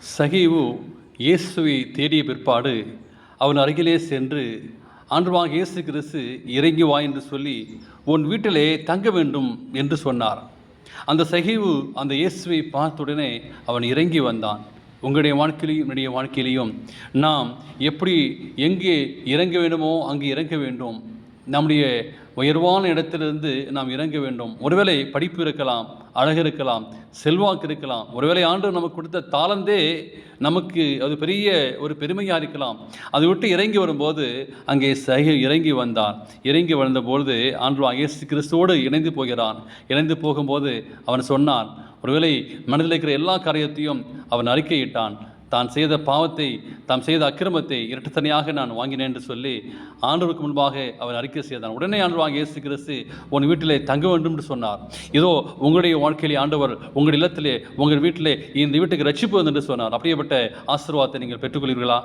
சகிவு இயேசுவை தேடிய பிற்பாடு அவன் அருகிலே சென்று ஆண்டவராக இயேசு கிறிஸ்து இறங்கி வா என்று சொல்லி உன் வீட்டிலே தங்க வேண்டும் என்று சொன்னார். அந்த சகிவு அந்த இயேசுவை பார்த்துடனே அவன் இறங்கி வந்தான். உங்களுடைய வாழ்க்கையிலையும் என்னுடைய வாழ்க்கையிலையும் நாம் எப்படி எங்கே இறங்க வேண்டுமோ அங்கே இறங்க வேண்டும். நம்முடைய உயர்வான இடத்திலிருந்து நாம் இறங்க வேண்டும். ஒருவேளை படிப்பு இருக்கலாம் அழகு இருக்கலாம் செல்வாக்கு இருக்கலாம் ஒருவேளை ஆண்டு நமக்கு கொடுத்த தாளந்தே நமக்கு அது பெரிய ஒரு பெருமையாக இருக்கலாம். அதை விட்டு இறங்கி வரும்போது அங்கே சகி இறங்கி வந்தான் இறங்கி வந்தபொழுது ஆண்டு இயேசு கிறிஸ்துவோடு இணைந்து போகிறான் இணைந்து போகும்போது அவன் சொன்னான் ஒருவேளை மனதில் இருக்கிற எல்லா காரியத்தையும் அவன் அறிக்கையிட்டான். தான் செய்த பாவத்தை தாம் செய்த அக்கிரமத்தை இரட்டத்தனையாக நான் வாங்கினேன் என்று சொல்லி ஆண்டவருக்கு முன்பாக அவன் அறிக்கை செய்தான் உடனே ஆண்டவராக இயேசு கிறிஸ்து உன் வீட்டிலே தங்க வேண்டும் என்று சொன்னார். இதோ உங்களுடைய வாழ்க்கையிலே ஆண்டவர் உங்கள் இல்லத்திலே உங்கள் வீட்டிலே இந்த வீட்டுக்கு ரட்சிப்பு என்று சொன்னார். அப்படியேப்பட்ட ஆசீர்வாதத்தை நீங்கள் பெற்றுக்கொள்வீர்களா?